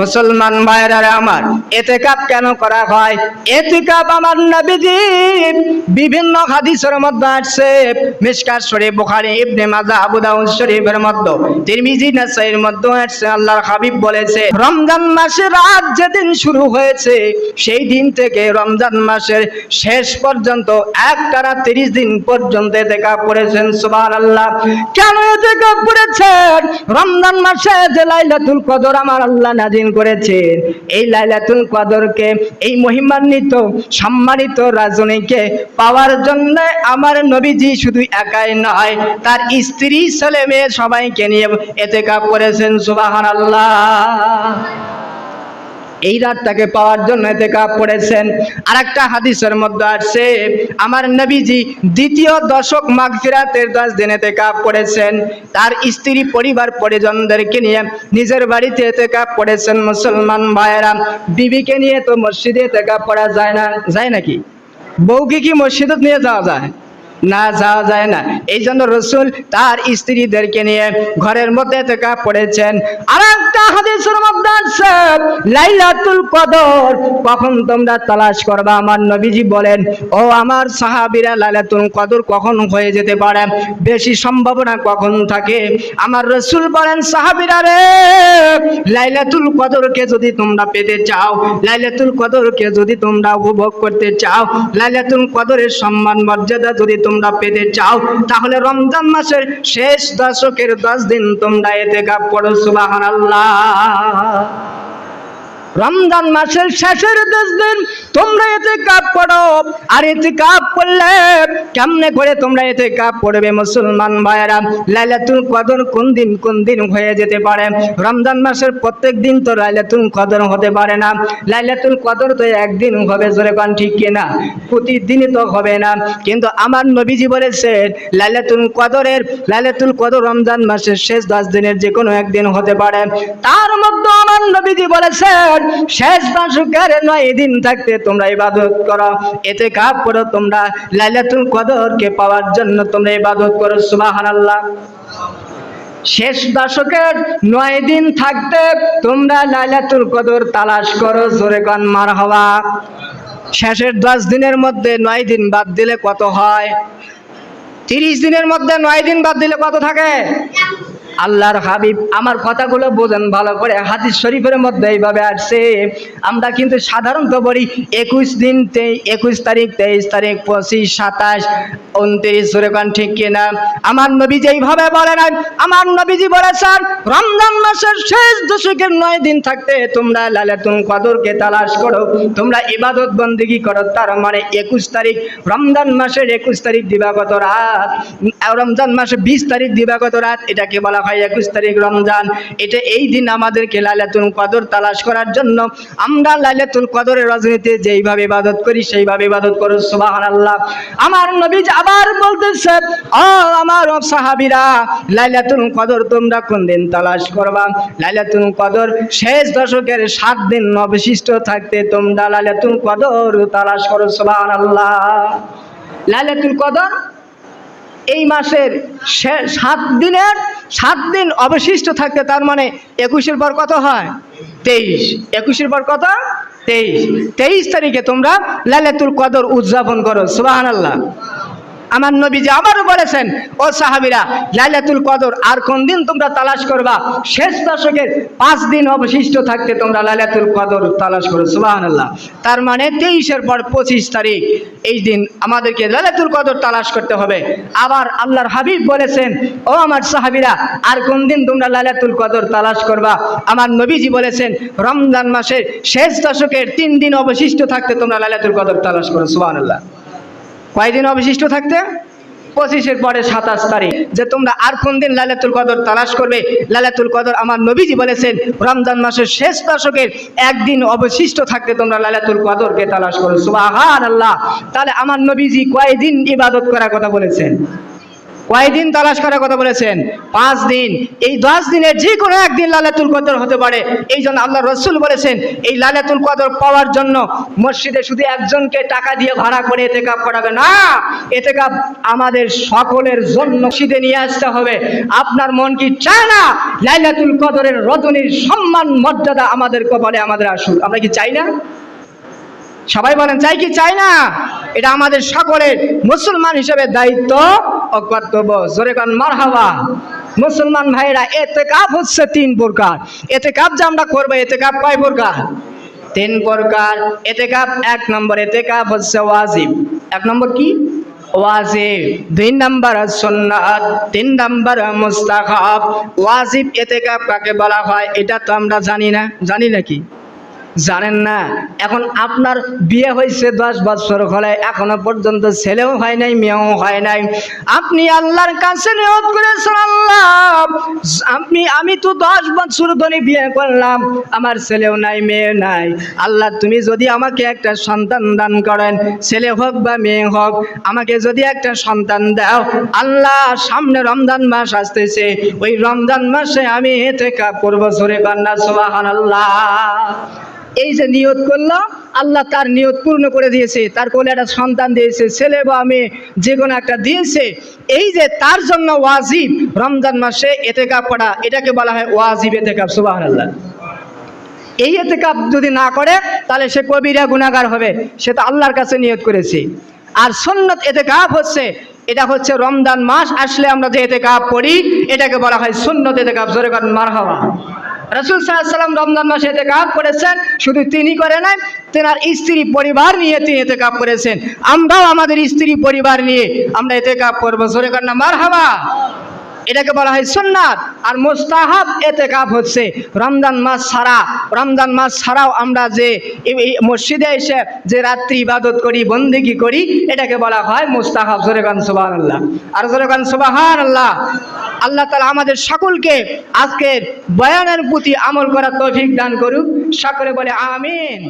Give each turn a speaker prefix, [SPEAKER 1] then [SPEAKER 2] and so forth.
[SPEAKER 1] মুসলমান ভাইরা আমার এতেকাপ কেন করা হয়? এতেকাপ আমার নবীজি বিভিন্ন হাদিসের মধ্যে আসছে। মিশকাত শরীফ, বুখারী, ইবনে মাজাহ, আবু দাউদ শরীফের মধ্যে, তিরমিজি নাসাইর মধ্যে আসছে। আল্লাহর হাবিব বলেছে, রমজান মাসের রাত যেদিন শুরু হয়েছে, সেই দিন থেকে রমজান মাসের শেষ পর্যন্ত এক একটানা তিরিশ দিন পর্যন্ত এতেকাপ করেছেন। সুবহানাল্লাহ। কেন এতেকাপ করেছেন রমজান মাসে যে লাইলাতুল কদর আমার আল্লাহ নাজিল করেছেন, এই লাইলাতুল কদরকে, এই মহিমান্বিত, সম্মানিত রাজনীকে পাওয়ার জন্য আমার নবীজি শুধু একাই নয়, তার স্ত্রী ছেলে মেয়ে সবাইকে নিয়ে এতে কাপ করেছেন সুবাহান আল্লাহ এই রাতটাকে পাওয়ার জন্য এতে কাপ পড়েছেন আর একটা হাদিসের মধ্যে আসছে, আমার নবীজি দ্বিতীয় দশক মাগফিরাতের দশ দিন এতে কাপ পড়েছেন তার স্ত্রী, পরিবার, পরিজনদেরকে নিয়ে নিজের বাড়িতে এতে কাপ পড়েছেন মুসলমান ভাইয়েরা। বিবিকে নিয়ে তো মসজিদে এতে কাপ করা যায় না, যায় নাকি? বউকে কি মসজিদে নিয়ে যাওয়া যায়? না যাওয়া যায় না। এই জন্য রসুল তার স্ত্রীদেরকে নিয়ে ঘরের মধ্যে থেকে পড়েছেন। আর একটা হাদিসের মধ্যে আছে, লাইলাতুল কদর, কখন তোমরা তালাশ করবা? আমার নবীজি বলেন, ও আমার সাহাবীরা, লাইলাতুল কদর কখন হয়ে যেতে পারে? বেশি সম্ভাবনা কখন থাকে? আমার রসুল বলেন, সাহাবীরা রে, লাইলাতুল কদরকে যদি তোমরা পেতে চাও, লাইলাতুল কদরকে যদি তোমরা উপভোগ করতে চাও, লাইলাতুল কদরের সম্মান মর্যাদা যদি তোমরা পেতে চাও, তাহলে রমজান মাসের শেষ দশকের দশ দিন তোমরা এতে কাপ করো সুবাহান রমজান মাসের শেষের দশ দিন তোমরা এতে কাপ করো আর এতে কাপ করলে কেমনে করে তোমরা এতে কাপ করবে মুসলমান ভাইয়েরা? লাইলাতুল কদর কোন দিন কোন দিন হয়ে যেতে পারে? রমজান মাসের প্রত্যেক দিন তো লাইলাতুল কদর হতে পারে না। লাইলাতুল কদর তো একদিন হবে, জোরে কান ঠিক কিনা প্রতিদিনই তো হবে না। কিন্তু আমার নবীজি বলেছেন লাইলাতুল কদরের, লাইলাতুল কদর রমজান মাসের শেষ দশ দিনের যে কোনো একদিন হতে পারে। তার মধ্যে নবীজি বলেছেন, শেষ নয় দিন থাকতে তোমরা ইবাদত করো। এতে কাপ করো তোমরা, লাইলাতুল কদরকে পাওয়ার জন্য তোমরা ইবাদত করো। সুবহানাল্লাহ। শেষ দশকের নয় দিন থাকতে তোমরা লাইলাতুল কদর তালাশ করো, জোরে কান মার হওয়া শেষের দশ দিনের মধ্যে নয় দিন বাদ দিলে কত হয়? তিরিশ দিনের মধ্যে নয় দিন বাদ দিলে কত থাকে? আল্লাহর হাবিব আমার কথাগুলো বোঝেন ভালো করে। হাদিস শরীফের মধ্যে এইভাবে আসছে, আমরা কিন্তু সাধারণত বলি একুশ দিন একুশ তারিখ, তেইশ তারিখ, পঁচিশ, সাতাশ, উনত্রিশ সুরেখান ঠিক কিনা আমার নবী যেইভাবে বলে না আমার নবীজি বলেছেন রমজান মাসের শেষ দশকের নয় দিন থাকতে তোমরা লালাতুল কদরকে তালাশ করো। তোমরা ইবাদত বন্দিগি করো। তার মানে একুশ তারিখ, রমজান মাসের একুশ তারিখ দিবাগত রাত। রমজান মাসে বিশ তারিখ দিবাগত রাত, এটাকে বলা হয় একুশ তারিখ রমজান। এটা এই দিন আমাদেরকে লাইলাতুল কদর তালাশ করার জন্য। আমরা লাইলাতুল কদরের রাজনীতি যেইভাবে ইবাদত করি, সেইভাবে ইবাদত করো, সুবহানাল্লাহ। আমার নবী আবার বলতেছে, ও আমার সাহাবীরা, লাইলাতুল কদর তোমরা কোন দিন তালাশ করবা? লাইলাতুল কদর শেষ দশকের সাত দিন অবশিষ্ট থাকতে তোমরা লাইলাতুল কদর তালাশ করো, সুবহানাল্লাহ। লাইলাতুল কদর এই মাসের সাত দিনের সাত দিন অবশিষ্ট থাকতে তার মানে একুশের পর কত হয়? তেইশ। একুশের পর কত? তেইশ। তেইশ তারিখে তোমরা লালেতুল কদর উদযাপন করো সুবাহ আল্লাহ আমার নবীজি আবারও বলেছেন, ও সাহাবিরা, লাইলাতুল কদর, আর কোন দিন তোমরা তালাশ করবা? শেষ দশকের পাঁচ দিন অবশিষ্ট থাকতে তোমরা লাইলাতুল কদর তালাশ করো। সুবাহান আল্লাহ তার মানে তেইশের পর পঁচিশ তারিখ, এই দিন আমাদেরকে লাইলাতুল কদর তালাশ করতে হবে। আবার আল্লাহর হাবিব বলেছেন, ও আমার সাহাবিরা, আর কোন দিন তোমরা লাইলাতুল কদর তালাশ করবা? আমার নবীজি বলেছেন, রমজান মাসের শেষ দশকের তিন দিন অবশিষ্ট থাকতে তোমরা লাইলাতুল কদর তালাশ করো। সুবাহান আল্লাহ কয়দিন অবশিষ্ট থাকতে? পঁচিশের পরে সাতাশ তারিখ। যে তোমরা আর কোন দিন লালাতুল কদর তালাশ করবে? লালাতুল কদর আমার নবীজি বলেছেন, রমজান মাসের শেষ দশকের একদিন অবশিষ্ট থাকতে তোমরা লালাতুল কদরকে তালাশ করো। সুবাহান আল্লাহ তাহলে আমার নবীজি কয়দিন ইবাদত করার কথা বলেছেন? কয়দিন তালাশ করার কথা বলেছেন? পাঁচ দিন। এই দশ দিনের যে কোনো একদিন লালাতুল কদর হতে পারে। এই জন্য আল্লাহ রসুল বলেছেন, এই লালাতুল কদর পাওয়ার জন্য মসজিদে শুধু একজনকে টাকা দিয়ে ভাড়া করে এতে কাপ করাবে না। এতে কাপ আমাদের সকলের জন্য মসজিদে নিয়ে আসতে হবে। আপনার মন কি চায় না লাইলাতুল কদরের রজনীর সম্মান, মর্যাদা আমাদের কপালে আমাদের আসুক? আমরা কি চাই না? সবাই বলেন, চাই কি চাই না? এটা আমাদের সকলের মুসলমান হিসেবে দায়িত্ব। কর্তব্য জোরে কান, মারহাবা। মুসলমান ভাইরা এতে কাপ হচ্ছে তিন প্রকার। এতে কাপ যে আমরা করব এতে কাপ কয় প্রকার? তিন প্রকার। এতে কাপ এক নম্বর এতে কাপ হচ্ছে ওয়াজিব। এক নম্বর কি? ওয়াজিব। দুই নাম্বার সুন্নাত, তিন নাম্বার মুস্তাহাব। ওয়াজিব এতে কাপ কাকে বলা হয়? এটা তো আমরা জানি না। জানি নাকি জানেন না? এখন আপনার বিয়ে হয়েছে দশ বছর হলে, এখনও পর্যন্ত ছেলেও হয় নাই, মেয়েও হয় নাই। আপনি আল্লাহর কাছে নিয়ত করেছেন আল্লাহ। আপনি, আমি তো দশ বছর ধরে বিয়ে করলাম, আমার ছেলেও নাই, মেয়ে নাই। আল্লাহ, তুমি যদি আমাকে একটা সন্তান দান করেন, ছেলে হোক বা মেয়ে হোক, আমাকে যদি একটা সন্তান দাও, আল্লাহ, সামনে রমজান মাস আসতেছে। ওই রমজান মাসে আমি এতে কাপ করব সরে কান্না সোহান আল্লাহ এই যে নিয়ত করলাম, আল্লাহ তার নিয়ত পূর্ণ করে দিয়েছে। তার কোলে একটা সন্তান দিয়েছে, ছেলে বা মেয়ে যে কোনো একটা দিয়েছে। এই যে তার জন্য ওয়াজিব, রমজান মাসে এতে কাপ পড়া এটাকে বলা হয় ওয়াজিব এতেকাপ সুবাহ আল্লাহ এই এতে কাপ যদি না করে, তাহলে সে কবিরা গুণাগার হবে। সে তো আল্লাহর কাছে নিয়ত করেছে। আর সন্ন্যত এতে কাপ হচ্ছে, এটা হচ্ছে রমজান মাস, আসলে আমরা যে এতে কাপ পড়ি, এটাকে বলা হয় সুন্নত এতেকাপ, জোরে করেন মার হওয়া রসুল সাল্লাম রমজান মাসে এতে কাপ করেছেন। শুধু তিনি করে নাই, তেনার স্ত্রী পরিবার নিয়ে তিনি এতে কাপ করেছেন। আমরাও আমাদের স্ত্রী পরিবার নিয়ে আমরা এতে কাপ করব। জোরে না মার হাবা এটাকে বলা হয় সুন্নাত। আর মোস্তাহাব এতে কাপ হচ্ছে। রমজান মাস ছাড়া, রমজান মাস ছাড়াও আমরা যে মসজিদে এসে যে রাত্রি ইবাদত করি, বন্দিগি করি, এটাকে বলা হয় মোস্তাহাব। জোরে গান সুবাহ আল্লাহ আর জোরে গান সুবাহান আল্লাহ আল্লাহ তালা আমাদের সকলকে আজকের বয়ানের প্রতি আমল করার তৌফিক দান করুক। সকলে বলে আমিন।